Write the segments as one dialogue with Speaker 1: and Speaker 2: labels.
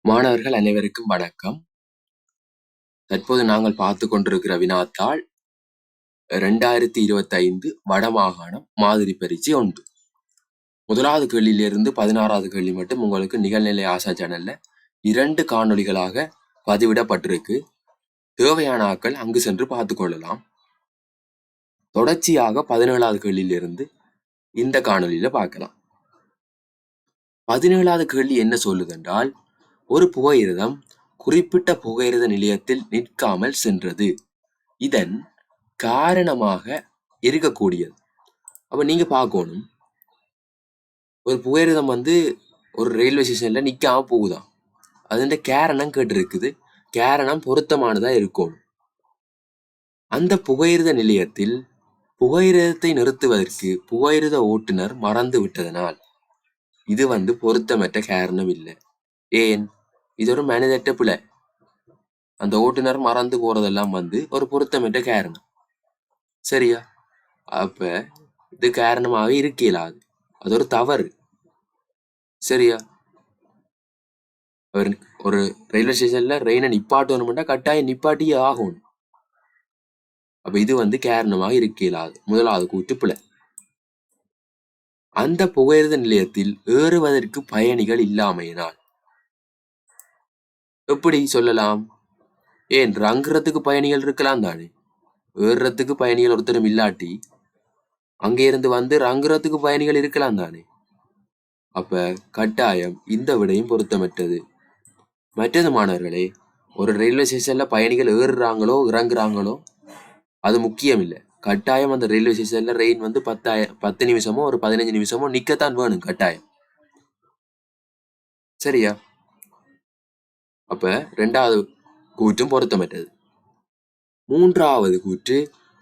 Speaker 1: மாணவர்கள் அனைவருக்கும் வணக்கம். தற்போது நாங்கள் பார்த்து கொண்டிருக்கிற வினாத்தாள் ரெண்டாயிரத்தி இருபத்தைந்து வடமாகாணம் மாதிரி பரீட்சை ஒன்று. முதலாவது கேள்வியிலிருந்து பதினாறாவது கேள்வி மட்டும் உங்களுக்கு நிகழ்நிலை ஆசா சேனல்ல இரண்டு காணொளிகளாக பதிவிடப்பட்டிருக்கு. தேவையான ஆட்கள் அங்கு சென்று பார்த்துக் கொள்ளலாம். தொடர்ச்சியாக பதினேழாவது கேள்வியிலிருந்து இந்த காணொளியில பார்க்கலாம். பதினேழாவது கேள்வி என்ன சொல்லுதென்றால் ஒரு புகையிரதம் குறிப்பிட்ட புகையிரத நிலையத்தில் நிற்காமல் சென்றது. இதன் காரணமாக இருக்கக்கூடியது. அப்ப நீங்க பார்க்கணும் ஒரு புகையிரதம் வந்து ஒரு ரயில்வே ஸ்டேஷன்ல நிக்காம அது அதுன்ற கேரணம் கேட்டிருக்குது. கேரணம் பொருத்தமானதா இருக்கணும். அந்த புகையிரத நிலையத்தில் புகையிரதத்தை நிறுத்துவதற்கு புகையிரத ஓட்டுநர் மறந்து விட்டதனால் இது வந்து பொருத்தமற்ற காரணம் இல்லை. ஏன் இது ஒரு மனிதற்ற பிழை. அந்த ஓட்டுநர் மறந்து போறதெல்லாம் வந்து ஒரு பொருத்தமிட்ட காரணம். சரியா? அப்ப இது காரணமாவே இருக்கலாது அது ஒரு தவறு. சரியா? ஒரு ஒரு ரயில்வே ஸ்டேஷன்ல ரெயினை நிப்பாட்டணும்னா கட்டாயம் நிப்பாட்டியே ஆகணும். அப்ப இது வந்து காரணமாக இருக்கலாது முதலாவது கூற்று அந்த புகையிரத நிலையத்தில் ஏறுவதற்கு பயணிகள் இல்லாமையினால் எப்படி சொல்லலாம்? ஏன் இறங்குறதுக்கு பயணிகள் இருக்கலாம் தானே? ஏறுறதுக்கு பயணிகள் ஒருத்தரும் இல்லாட்டி அங்கே இருந்து வந்து இறங்குறதுக்கு பயணிகள் இருக்கலாம் தானே? அப்ப கட்டாயம் இந்த விடையும் பொருத்தமற்றது. மற்றது மாணவர்களே ஒரு ரயில்வே ஸ்டேஷன்ல பயணிகள் ஏறுறாங்களோ இறங்குறாங்களோ அது முக்கியம் இல்லை. கட்டாயம் அந்த ரயில்வே ஸ்டேஷன்ல ரெயின் வந்து பத்தாய பத்து நிமிஷமோ ஒரு பதினஞ்சு நிமிஷமோ நிக்கத்தான் வேணும் கட்டாயம். சரியா? அப்போ ரெண்டாவது கூற்றும் பொருத்தமற்றது. மூன்றாவது கூற்று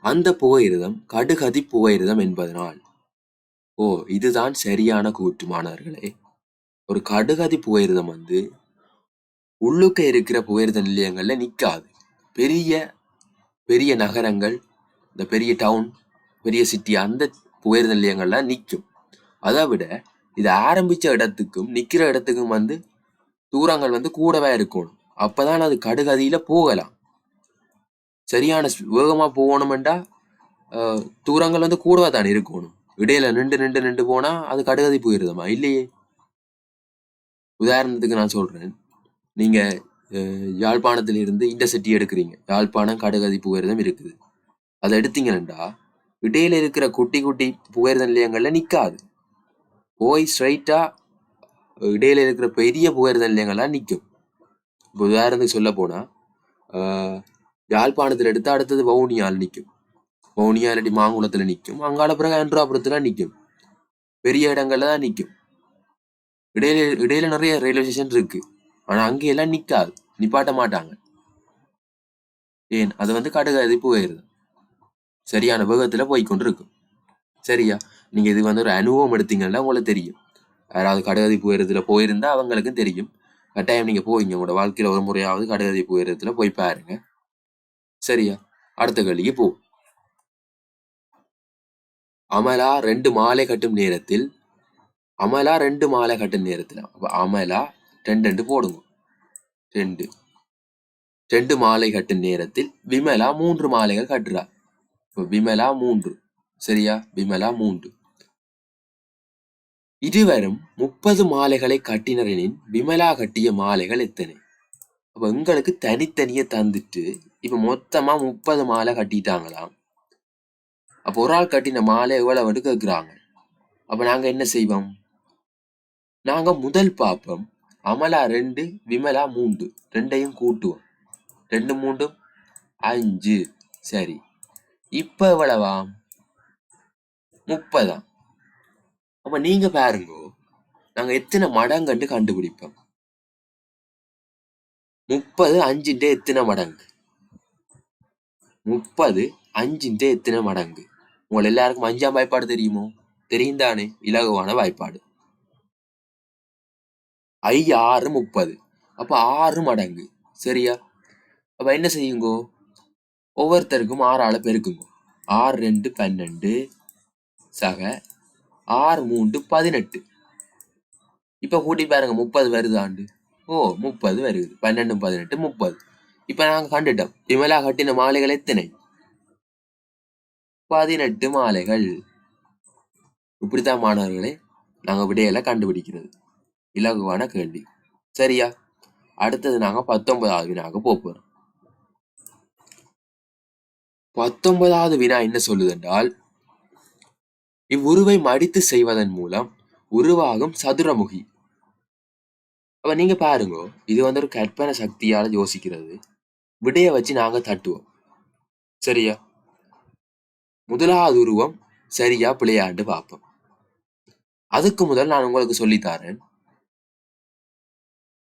Speaker 1: அந்த புகையிரதம் கடுகதி புகையிரதம் என்பதனால். ஓ இதுதான் சரியான கூற்று மாணவர்களே. ஒரு கடுகதி புகையிரதம் வந்து உள்ளுக்க இருக்கிற புகையிரத நிலையங்களில் நிற்காது பெரிய பெரிய நகரங்கள் இந்த பெரிய டவுன் பெரிய சிட்டி அந்த புகையிரத நிலையங்கள்லாம் நிற்கும் அதை விட இது ஆரம்பிச்ச இடத்துக்கும் நிற்கிற இடத்துக்கும் வந்து தூரங்கள் வந்து கூடவே இருக்கணும். அப்பதான் அது கடுகதியில போகலாம். சரியான வேகமாக வேகமா போகணுமெண்டா அஹ், தூரங்கள் வந்து கூடவே தான் இருக்கணும். இடையில நின்று நின்று நின்று போனா அது கடுகதி போயிருதமா இல்லையே. உதாரணத்துக்கு நான் சொல்றேன். நீங்க அஹ், யாழ்ப்பாணத்துல எடுக்கிறீங்க. யாழ்ப்பாணம் கடுகதி புகையிரதம் இருக்குது. அதை எடுத்தீங்கன்னா இடையில இருக்கிற குட்டி குட்டி புகையிரத நிலையங்கள்ல நிக்காது. போய் ஸ்ட்ரைட்டா இடையில இருக்கிற பெரிய புகையிரத நிலையங்கள்லாம் நிற்கும் இப்போ உதாரணத்துக்கு சொல்ல போனால் ஆஹ், எடுத்து அடுத்தது வவுனியால் நிற்கும் வவுனியா இல்லாட்டி மாங்குளத்துல நிற்கும் அங்கால பிறகு ஆண்ட்ராபுரத்தில் நிற்கும் பெரிய இடங்கள்ல தான் நிற்கும் இடையில இடையில நிறைய ரயில்வே ஸ்டேஷன் இருக்கு. ஆனா அங்கேயெல்லாம் எல்லாம் நிக்காது. நிப்பாட்ட மாட்டாங்க. ஏன் அது வந்து கடுகதி புகையிரதம். சரியான வேகத்துல போய்கொண்டு இருக்கும் சரியா? நீங்கள் இது வந்து ஒரு அனுபவம் எடுத்தீங்கன்னா உங்களுக்கு தெரியும். யாராவது கடுகதி புகையிரத்துல போயிருந்தா அவங்களுக்கும் தெரியும். கட்டாயம் நீங்கள் போவீங்க உங்களோட வாழ்க்கையில ஒரு முறையாவது கடுகதி புகையிரத்துல போய் பாருங்க. சரியா? அடுத்த கேள்விக்கு போ. அமலா ரெண்டு மாலை கட்டும் நேரத்தில் அமலா ரெண்டு மாலை கட்டும் நேரத்தில் அப்போ அமலா ரெண்டு ரெண்டு போடுங்க ரெண்டு ரெண்டு மாலை கட்டும் நேரத்தில் விமலா மூன்று மாலைகள் கட்டுறா இப்போ விமலா மூன்று சரியா விமலா மூன்று இருவரும் முப்பது மாலைகளை கட்டினரெனின் விமலா கட்டிய மாலைகள் எத்தனை? அப்ப எங்களுக்கு தனித்தனியே தந்துட்டு இப்ப மொத்தமா முப்பது மாலை கட்டிட்டாங்களாம். அப்ப ஒரு ஆள் கட்டின மாலை எவ்வளவு கேட்குறாங்க. அப்ப நாங்க என்ன செய்வோம்? நாங்க முதல் பாப்போம் அமலா ரெண்டு விமலா மூன்று ரெண்டையும் கூட்டுவோம். ரெண்டு மூண்டும் அஞ்சு சரி. இப்ப எவ்வளவா முப்பதாம். அப்போ நீங்கள் பாருங்க. நாங்கள் எத்தனை மடங்குன்னு கண்டுபிடிப்போம்? முப்பது அஞ்சுட்டு எத்தனை மடங்கு? முப்பது அஞ்சுட்டு எத்தனை மடங்கு? உங்களை எல்லாருக்கும் அஞ்சாம் வாய்ப்பாடு தெரியுமோ? தெரியும் தானே இலகுவான வாய்ப்பாடு. ஐ ஆறு முப்பது. அப்போ ஆறு மடங்கு. சரியா? அப்போ என்ன செய்யுங்கோ? ஒவ்வொருத்தருக்கும் ஆறு ஆளை பெருக்குங்க. ஆறு ரெண்டு பன்னெண்டு சக ஆறு மூன்று பதினெட்டு. இப்ப கூட்டி பாருங்க முப்பது வருதாண்டு ஓ முப்பது வருது. பன்னெண்டு பதினெட்டு முப்பது. இப்ப நாங்க கண்டுட்டோம். விமலா கட்டின மாலைகள் எத்தனை? பதினெட்டு மாலைகள். இப்படித்தான் மாணவர்களே நாங்க விடையெல்லாம் கண்டுபிடிக்கிறது. இலகுவான கேள்வி. சரியா? அடுத்தது நாங்க பத்தொன்பதாவது வினாக போகிறோம் பத்தொன்பதாவது வினா என்ன சொல்லுதென்றால் இவ்வுருவை மடித்து செய்வதன் மூலம் உருவாகும் சதுரமுகி. அப்ப நீங்க பாருங்க இது வந்து ஒரு கற்பனை சக்தியால யோசிக்கிறது. விடைய வச்சு நாங்க தட்டுவோம். சரியா? முதலாவது உருவம் சரியா பிள்ளையாண்டு பார்ப்போம். அதுக்கு முதல் நான் உங்களுக்கு சொல்லித்தாரேன்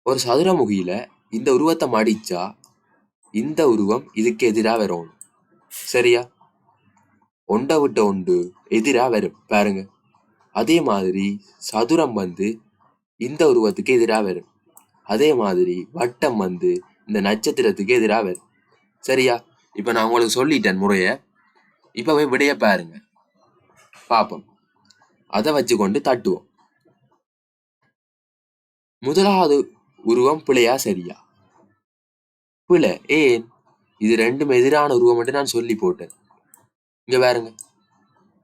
Speaker 1: ஒரு சதுரமுகியில இந்த உருவத்தை மடிச்சா இந்த உருவம் இதுக்கு எதிராக வரணும் சரியா? ஒண்டை விட்ட ஒன்று எதிராக வரும். பாருங்க. அதே மாதிரி சதுரம் வந்து இந்த உருவத்துக்கு எதிராக வரும். அதே மாதிரி வட்டம் வந்து இந்த நட்சத்திரத்துக்கு எதிராக வரும். சரியா? இப்போ நான் உங்களுக்கு சொல்லிட்டேன் முறையை. இப்போ போய் விடைய பாருங்க. பார்ப்போம் அதை வச்சு கொண்டு தட்டுவோம். முதலாவது உருவம் பிழையா சரியா? பிழை. ஏன்? இது ரெண்டும் எதிரான உருவம் என்று நான் சொல்லி போட்டேன். இங்க பாருங்க.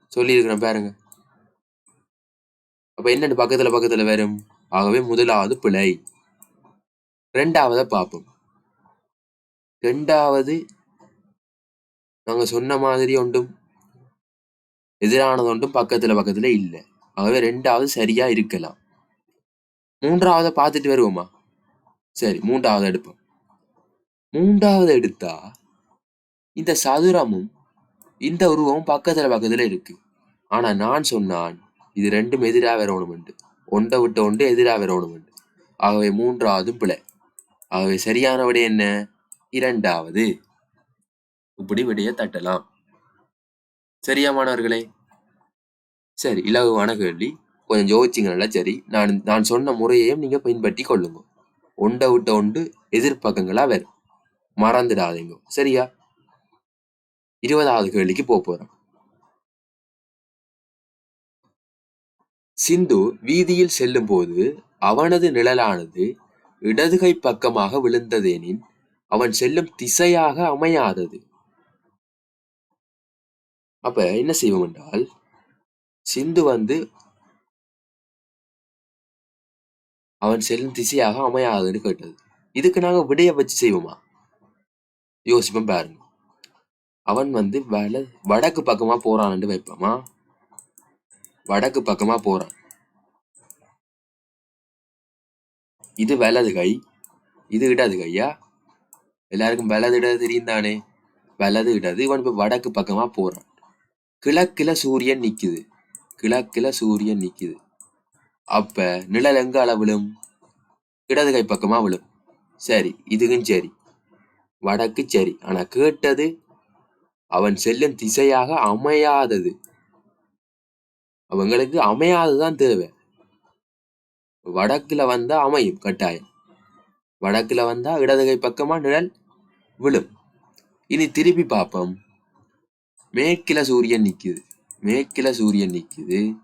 Speaker 1: சொல்லியிருக்கிறேன் பாருங்க. அப்போ என்னன்னு பக்கத்துல பக்கத்துல வரும். ஆகவே முதலாவது பிழை. ரெண்டாவதை பார்ப்போம். ரெண்டாவது நாங்கள் சொன்ன மாதிரி ஒன்றும் எதிரானது ஒன்றும் பக்கத்துல பக்கத்துல இல்லை. ஆகவே ரெண்டாவது சரியாக இருக்கலாம். மூன்றாவதை பார்த்துட்டு வருவோமா? சரி மூன்றாவது எடுப்போம். மூன்றாவது எடுத்தா இந்த சதுரமும் இந்த உருவம் பக்கத்துல பக்கத்துல இருக்கு. ஆனா நான் சொன்னான் இது ரெண்டும் எதிரா வரணுமெண்டு. ஒன்றை விட்ட ஒன்று எதிரா வரணுமெண்டு. ஆகவே மூன்றாவது பிழை. ஆகவே சரியான விடை என்ன? இரண்டாவது. இப்படி விடைய தட்டலாம். சரியா மாணவர்களே? சரி இலகுவான கேள்வி. கொஞ்சம் யோசிச்சிங்கன்னா சரி. நான் நான் சொன்ன முறையையும் நீங்க பின்பற்றி கொள்ளுங்க. ஒண்டை விட்ட ஒன்று எதிர்ப்பக்கங்களா வரும். மறந்துடாதீங்க. சரியா? இருபதாவது கேள்விக்கு போக போறோம் சிந்து வீதியில் செல்லும் போது அவனது நிழலானது இடதுகை பக்கமாக விழுந்ததெனின் அவன் செல்லும் திசையாக அமையாதது அப்ப என்ன செய்வோம் என்றால் சிந்து வந்து அவன் செல்லும் திசையாக அமையாதுன்னு கேட்டது இதுக்கு நாங்க விடைய வச்சு செய்வோமா யோசிப்போம் பாருங்க அவன் வந்து வல வடக்கு பக்கமா போறான்னு வைப்போமா? வடக்கு பக்கமா போறான். இது வலது கை. இது இடது கையா? எல்லாருக்கும் வலது இடது தெரியும் தானே வலது இடது. இவன் இப்ப வடக்கு பக்கமா போறான். கிழக்கில் சூரியன் நிக்குது. கிழக்கில் சூரியன் நிக்குது. அப்ப நிழல் எங்க அளவிலும் இடது கை பக்கமா விழும். சரி இதுக்கும் சரி. வடக்கு சரி. ஆனா கேட்டது அவன் செல்லும் திசையாக அமையாதது. அவங்களுக்கு அமையாததுதான் தேவை. வடக்குல வந்தா அமையும் கட்டாயம். வடக்குல வந்தா இடதுகை பக்கமா நிழல் விழும். இனி திருப்பி பார்ப்போம். மேற்கில சூரியன் நிக்குது. மேற்கில சூரியன் நிக்குது.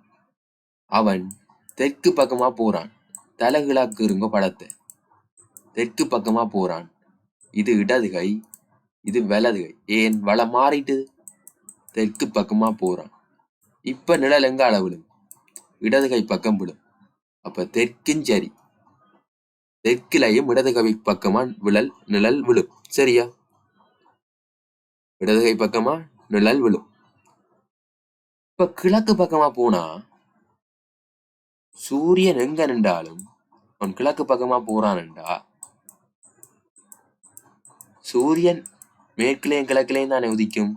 Speaker 1: அவன் தெற்கு பக்கமா போறான். தலைகிழாக்கு இருங்க படத்தை. தெற்கு பக்கமா போறான். இது இடதுகை. இது வலது கை ஏன்? வளம் மாறிட்டு தெற்கு பக்கமா போறான். இப்ப நிழல் எங்க அளவிடும்? இடது இடதுகை பக்கம் விடும். அப்ப தெற்கும் சரி. தெற்கிலையும் இடதுகை பக்கமா விழல் நிழல் விழும். சரியா? இடது கை பக்கமா நிழல் விழும். இப்ப கிழக்கு பக்கமா போனா சூரியன் எங்க நின்றாலும் அவன் கிழக்கு பக்கமா போறான்டா சூரியன் மேற்கிலையும் கிழக்கிலையும் தானே உதிக்கும்.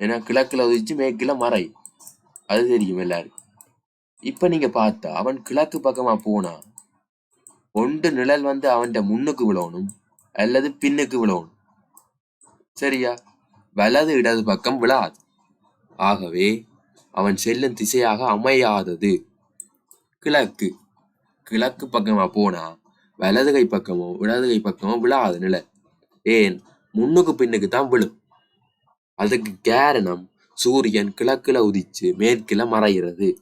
Speaker 1: ஏன்னா கிழக்கில் உதிச்சு மேற்கில் மறை. அது தெரியும் எல்லாருக்கும் இப்போ நீங்கள் பார்த்தா அவன் கிழக்கு பக்கமாக போனா ஒன்று நிழல் வந்து அவன்கிட்ட முன்னுக்கு விழணும் அல்லது பின்னுக்கு விழணும். சரியா? வலது இடது பக்கம் விழாது. ஆகவே அவன் செல்லும் திசையாக அமையாதது. கிழக்கு. கிழக்கு பக்கமாக போனா வலது கை பக்கமோ இடது கை பக்கமோ விழாது நிழல். ஏன்? முன்னுக்கு பின்னுக்கு தான் விழும். அதுக்கு காரணம் சூரியன் கிழக்குல உதிச்சு மேற்கில மறைகிறது.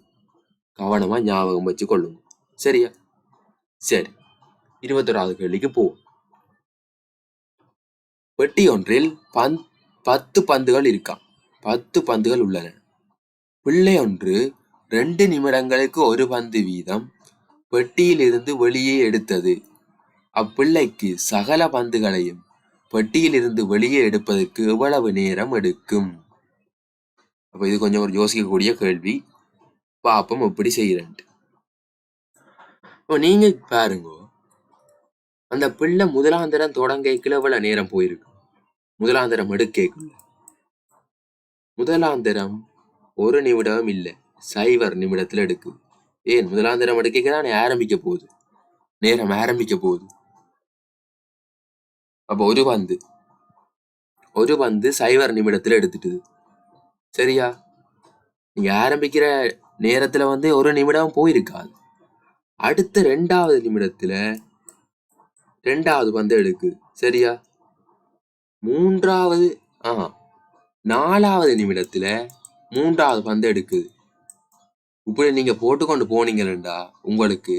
Speaker 1: கவனமா ஞாபகம் வச்சு கொள்ளுங்க சரியா? சரி. இருபத்தொராவது கேள்விக்கு போவோம். பெட்டி ஒன்றில் பந் பத்து பந்துகள் இருக்காம் பத்து பந்துகள் உள்ளன. பிள்ளை ஒன்று ரெண்டு நிமிடங்களுக்கு ஒரு பந்து வீதம் பெட்டியில் இருந்து வெளியே எடுத்தது. அப்பிள்ளைக்கு சகல பந்துகளையும் பெட்டியில் இருந்து வெளியே எடுப்பதற்கு எவ்வளவு நேரம் எடுக்கும்? அப்ப இது கொஞ்சம் ஒரு யோசிக்கக்கூடிய கேள்வி. பாப்பம் எப்படி செய்யறேன் நீங்க பாருங்க. அந்த பிள்ளை முதலாந்திரம் தொடங்கைக்குள்ள எவ்வளவு நேரம் போயிருக்கு முதலாந்திரம் எடுக்கைக்குள்ள முதலாந்திரம் ஒரு நிமிடம் இல்லை. சைவர் நிமிடத்துல எடுக்கு ஏன்? முதலாந்திரம் எடுக்கைக்கு தான் ஆரம்பிக்க போகுது. நேரம் ஆரம்பிக்க போகுது. அப்ப ஒரு பந்து. ஒரு பந்து சைவர் நிமிடத்துல எடுத்துட்டுது. சரியா? நீங்க ஆரம்பிக்கிற நேரத்துல வந்து ஒரு நிமிடம் போயிருக்காது. அடுத்த ரெண்டாவது நிமிடத்துல ரெண்டாவது பந்து எடுக்குது சரியா? மூன்றாவது ஆ நாலாவது நிமிடத்துல மூன்றாவது பந்து எடுக்குது இப்படி நீங்க போட்டுக்கொண்டு போனீங்கல்லண்டா உங்களுக்கு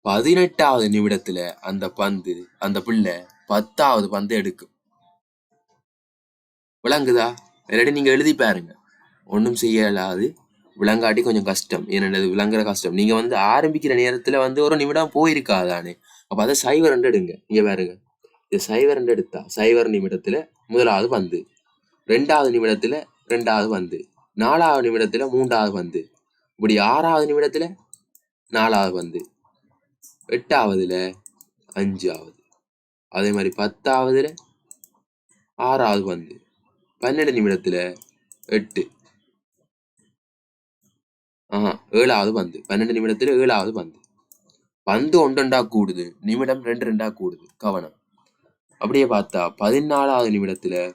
Speaker 1: பதினெட்டாவது நிமிடத்துல அந்த பந்து அந்த பிள்ளை பத்தாவது பந்து எடுக்கும். விளங்குதா? இல்லாட்டி நீங்க எழுதி பாருங்க. ஒன்றும் செய்யலாது. விளங்காட்டி கொஞ்சம் கஷ்டம். ஏன்னா விளங்குற கஷ்டம். நீங்க வந்து ஆரம்பிக்கிற நேரத்துல வந்து ஒரு நிமிடம் போயிருக்காதானே? அப்ப அதை சைவர் ரெண்டு எடுங்க. இங்க பாருங்க. இது சைவர் ரெண்டு எடுத்தா சைவர் நிமிடத்துல முதலாவது பந்து. ரெண்டாவது நிமிடத்துல ரெண்டாவது பந்து. நாலாவது நிமிடத்துல மூன்றாவது பந்து. இப்படி ஆறாவது நிமிடத்துல நாலாவது பந்து. எட்டாவதுல? அஞ்சாவது. அதே மாதிரி பத்தாவதுல? ஆறாவது பந்து பன்னெண்டு நிமிடத்துல எட்டு. ஆஹா ஏழாவது பந்து பன்னெண்டு நிமிடத்துல ஏழாவது பந்து பந்து ஒன்றொண்டா கூடுது. நிமிடம் ரெண்டு ரெண்டா கூடுது. கவனம். அப்படியே பார்த்தா பதினாலாவது நிமிடத்துல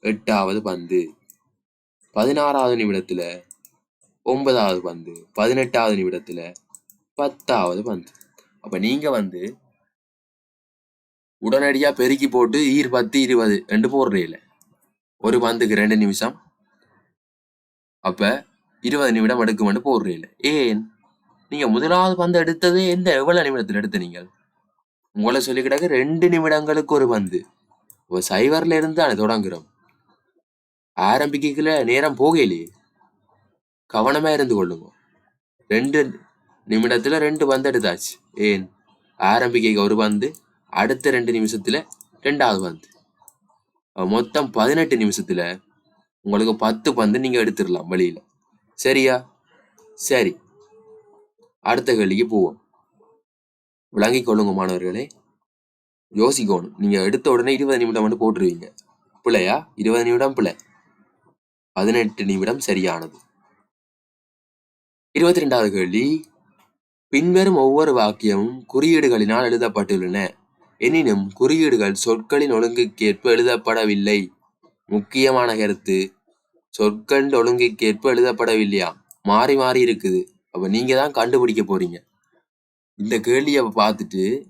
Speaker 1: எட்டாவது பந்து. பதினாறாவது நிமிடத்துல ஒன்பதாவது பந்து. பதினெட்டாவது நிமிடத்துல பத்தாவது பந்து. அப்ப நீங்க வந்து உடனடியா பெருக்கி போட்டு ஈர் பத்து இருபது ரெண்டு போடுறீல. ஒரு பந்துக்கு ரெண்டு நிமிஷம். அப்ப இருபது நிமிடம் எடுக்குமெண்டு போடுறீல. ஏன்? நீங்க முதலாவது பந்து எடுத்தது எந்த? எவ்வளவு நிமிடத்தில் எடுத்த நீங்கள்? உங்களை சொல்லி கிடக்கு ரெண்டு நிமிடங்களுக்கு ஒரு பந்து. இப்போ சைவர்ல இருந்து தானே தொடங்குறோம். ஆரம்பிக்கல நேரம் போகலையே. கவனமா இருந்து கொள்ளுங்க. ரெண்டு நிமிடத்துல ரெண்டு பந்து எடுத்தாச்சு ஏன்? ஆரம்பிக்க ஒரு பந்து அடுத்த ரெண்டு நிமிஷத்தில் ரெண்டாவது பந்து. மொத்தம் பதினெட்டு நிமிஷத்தில் உங்களுக்கு பத்து பந்து நீங்க எடுத்துடலாம் வெளியில. சரியா? சரி. அடுத்த கேள்விக்கு போவோம். விளங்கிக் கொள்ளுங்க மாணவர்களே. யோசிக்கணும். நீங்க எடுத்த உடனே இருபது நிமிடம் மட்டும் போட்டுருவீங்க. பிள்ளையா இருபது நிமிடம் பிள்ளை பதினெட்டு நிமிடம் சரியானது. இருபத்தி ரெண்டாவது கேள்வி. பின்வரும் ஒவ்வொரு வாக்கியமும் குறியீடுகளினால் எழுதப்பட்டுள்ளன. எனினும் குறியீடுகள் சொற்களின் ஒழுங்குக்கேற்ப எழுதப்படவில்லை. முக்கியமான கருத்து சொற்கள் ஒழுங்குக்கேற்ப எழுதப்படவில்லையா? மாறி மாறி இருக்குது. அப்போ நீங்கள் தான் கண்டுபிடிக்க போறீங்க. இந்த கேள்வியை பார்த்துட்டு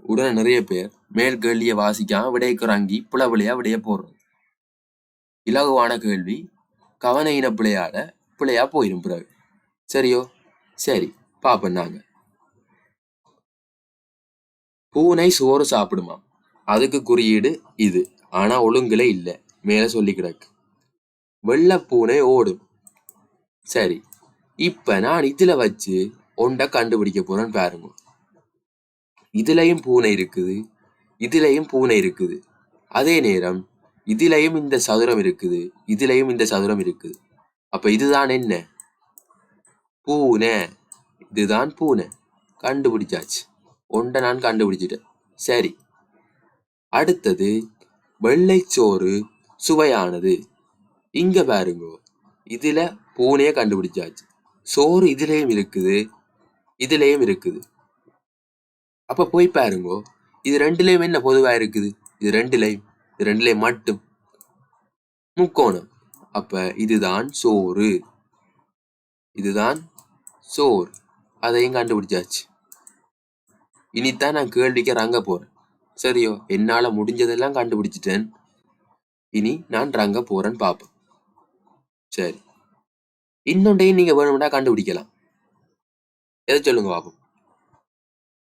Speaker 1: உடனே நிறைய பேர் மேல் கேள்வியை வாசிக்காம விடைக்குறாங்கி புலவிளையா விடைய போடுறது. இலகுவான கேள்வி கவன இன பிள்ளையாட பிள்ளையா போயிடும் பிறகு. சரியோ? சரி பார்ப்பேன் நாங்கள் பூனை சோறு சாப்பிடுமா அதுக்கு குறியீடு இது. ஆனா ஒழுங்குல இல்லை. மேலே சொல்லி கிடக்கு. வெள்ளை பூனை ஓடும். சரி. இப்ப நான் இதுல வச்சு ஒண்டை கண்டுபிடிக்க போறேன்னு பாருங்க. இதுலயும் பூனை இருக்குது. இதுலயும் பூனை இருக்குது. அதே நேரம் இதுலயும் இந்த சதுரம் இருக்குது. இதுலயும் இந்த சதுரம் இருக்குது. அப்ப இதுதான் என்ன? பூனை. இதுதான் பூனை. கண்டுபிடிச்சாச்சு. ஒன்றை நான் கண்டுபிடிச்சிட்டேன். சரி. அடுத்தது வெள்ளைச்சோறு சுவையானது. இங்க பாருங்க இதுல பூனைய கண்டுபிடிச்சாச்சு. சோறு இதுலயும் இருக்குது இதுலயும் இருக்குது. அப்ப போய் பாருங்க இது ரெண்டுலயும் என்ன பொதுவா இருக்குது? இது ரெண்டுலயும் இது ரெண்டுலயும் மட்டும். முக்கோணம். அப்ப இதுதான் சோறு. இதுதான் சோறு. அதையும் கண்டுபிடிச்சாச்சு. இனித்தான் நான் கேள்விக்கு ரங்க போறேன். சரியோ என்னால முடிஞ்சதெல்லாம் கண்டுபிடிச்சிட்டேன். இனி நான் ரங்க போறேன்னு பார்ப்பேன் சரி. இன்னொன்றையும் நீங்க வேணும்னா கண்டுபிடிக்கலாம். எதை சொல்லுங்க பாப்போம்.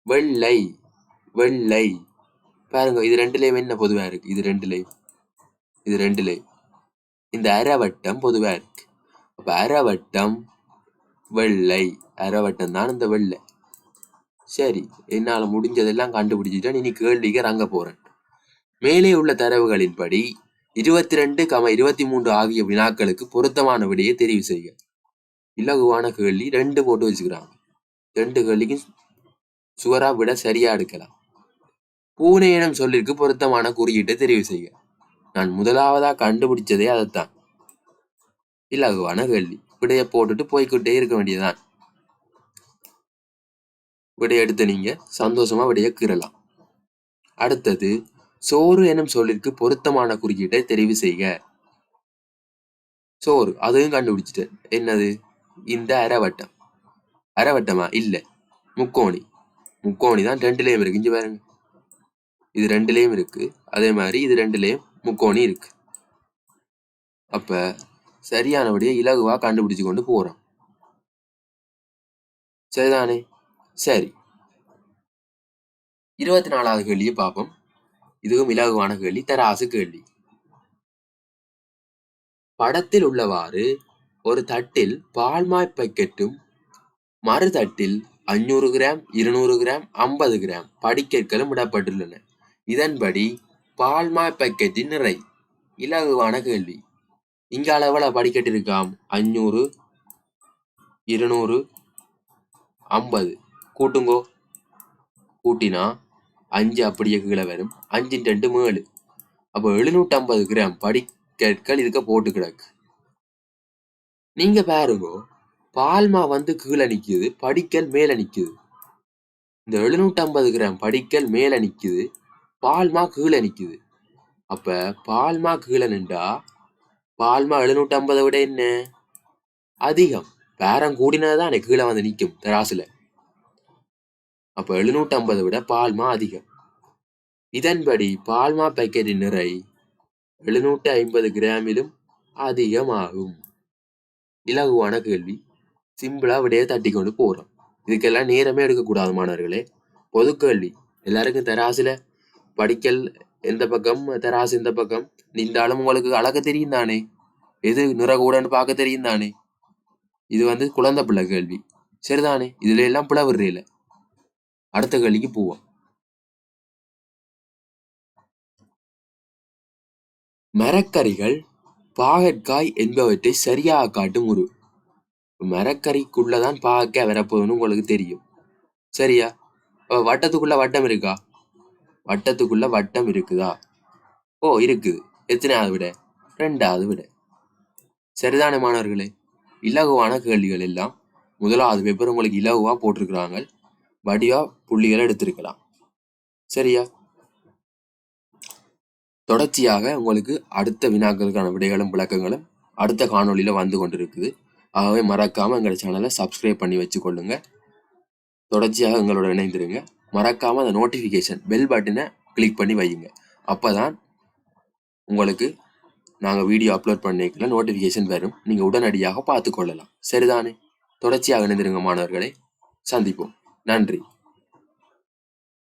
Speaker 1: வெள்ளை வெள்ளை. பாருங்க இது ரெண்டுலயும் என்ன பொதுவாக இருக்கு? இது ரெண்டுலேயும். இது ரெண்டுலேயும். இந்த அரவட்டம் பொதுவாக இருக்கு. அப்போ அரவட்டம் வெள்ளை. அரவட்டம் தான் இந்த வெள்ளை. சரி என்னால முடிஞ்சதெல்லாம் கண்டுபிடிச்சிட்டேன். இனி கேள்விக்கு இறங்க போறேன். மேலே உள்ள தரவுகளின்படி இருபத்தி ரெண்டு கம இருபத்தி மூன்று ஆகிய வினாக்களுக்கு பொருத்தமான விடையை தெரிவு செய்ய இலகுவான கேள்வி ரெண்டு போட்டு வச்சுக்கிறாங்க. ரெண்டு கேள்விக்கும் சுவரா விட சரியா எடுக்கலாம். பூனை எனும் சொல்லிற்கு பொருத்தமான குறியீட்டை தெரிவு செய்ய நான் முதலாவதா கண்டுபிடிச்சதே அதைத்தான் இலகுவான கேள்வி. விடையை போட்டுட்டு போய்க்கிட்டே இருக்க வேண்டியதுதான். விடையெடுத்து நீங்க சந்தோஷமா விடையை கீறலாம். அடுத்தது சோறு எனும் சொல்லிற்கு பொருத்தமான குறியீட்டை தெரிவு செய்க. சோறு அதையும் கண்டுபிடிச்சிட்டேன் என்னது? இந்த அரைவட்டம் அரைவட்டமா இல்ல. முக்கோணி. முக்கோணி தான் ரெண்டுலயும் இருக்கு. இங்கே பாருங்க. இது ரெண்டுலயும் இருக்கு. அதே மாதிரி இது ரெண்டுலயும் முக்கோணி இருக்கு. அப்ப சரியானபடியே இலகுவா கண்டுபிடிச்சு கொண்டு போறோம். சரிதானே? சரி. இருபத்தி நாலாவது கேள்வியை பார்ப்போம். இதுவும் இலகுவான கேள்வி தராசு கேள்வி. படத்தில் உள்ளவாறு ஒரு தட்டில் பால்மாய் பக்கெட்டும் மறு தட்டில் அஞ்சூறு கிராம் இருநூறு கிராம் ஐம்பது கிராம் படிக்கற்களும் இடப்பட்டுள்ளன. இதன்படி பால்மாய் பக்கெட்டின் நிறை. இலகுவான கேள்வி. இங்க அளவுல படிக்கட்டு இருக்காம் அஞ்சூறு இருநூறு ஐம்பது. கூட்டுங்கோ. கூட்டினா அஞ்சு அப்படியே கீழே வரும். அஞ்சு ரெண்டு மேலு அப்போ எழுநூற்றி ஐம்பது கிராம் படிக்கற்கள் இதுக்க போட்டு கிடக்கு. நீங்க பாருங்க பால்மா வந்து கீழே நிக்குது படிக்கல் மேல நிக்குது. இந்த எழுநூற்றி ஐம்பது கிராம் படிக்கல் மேல நிக்குது பால்மா கீழே நிக்குது. அப்ப பால்மா கீழே நின்றா பால்மா எழுநூற்றி ஐம்பதை விட என்ன? அதிகம். பேரம் கூடினதுதான் கீழே வந்து நிக்கும் தராசுல அப்போ எழுநூற்றம்பதை விட பால்மா அதிகம். இதன்படி பால்மா பேக்கெட்டின் நிறை எழுநூற்றி ஐம்பது கிராமிலும் அதிகமாகும். இலகுவான கேள்வி. சிம்பிளா விடையை தட்டி கொண்டு போறோம். இதுக்கெல்லாம் நேரமே எடுக்கக்கூடாது மாணவர்களே. பொது கேள்வி. எல்லாருக்கும் தராசில் படிக்கல் எந்த பக்கம் தராசு இந்த பக்கம்? நின்றாலும் உங்களுக்கு அழக தெரியும் தானே? எது நிறகூடன்னு பார்க்க தெரியும் தானே? இது வந்து குழந்தை பிள்ளை கேள்வி. சரிதானே? இதுல எல்லாம் பிளவுறீல. அடுத்த கேள்விக்கு போவோம். மரக்கறிகள் பாகற்காய் என்பவற்றை சரியாக காட்டும் உரு. மரக்கறிக்குள்ளதான் பாகற்காய் வரப்போகுதுன்னு உங்களுக்கு தெரியும். சரியா? வட்டத்துக்குள்ள வட்டம் இருக்கா? வட்டத்துக்குள்ள வட்டம் இருக்குதா? ஓ இருக்குது எத்தனையாவது விட? ரெண்டாவது விட. சரிதானே மாணவர்களே? இலகுவான கேள்விகள் எல்லாம். முதலாவது பேப்பர் உங்களுக்கு இலகுவா போட்டிருக்கிறாங்க. வடிவா புள்ளிகளை எடுத்திருக்கலாம். சரியா? தொடர்ச்சியாக உங்களுக்கு அடுத்த வினாக்களுக்கான விடைகளும் விளக்கங்களும் அடுத்த காணொலியில் வந்து கொண்டிருக்குது. ஆகவே மறக்காமல் எங்கள் சேனலை சப்ஸ்கிரைப் பண்ணி வச்சுக்கொள்ளுங்க. தொடர்ச்சியாக எங்களோட இணைந்திருங்க. மறக்காமல் அந்த நோட்டிஃபிகேஷன் பெல் பட்டனை கிளிக் பண்ணி வையுங்க. அப்போ தான் உங்களுக்கு நாங்கள் வீடியோ அப்லோட் பண்ணிக்கல நோட்டிஃபிகேஷன் வரும். நீங்கள் உடனடியாக பார்த்துக்கொள்ளலாம். சரிதானே? தொடர்ச்சியாக இணைந்திருங்க மாணவர்களை. சந்திப்போம். நன்றி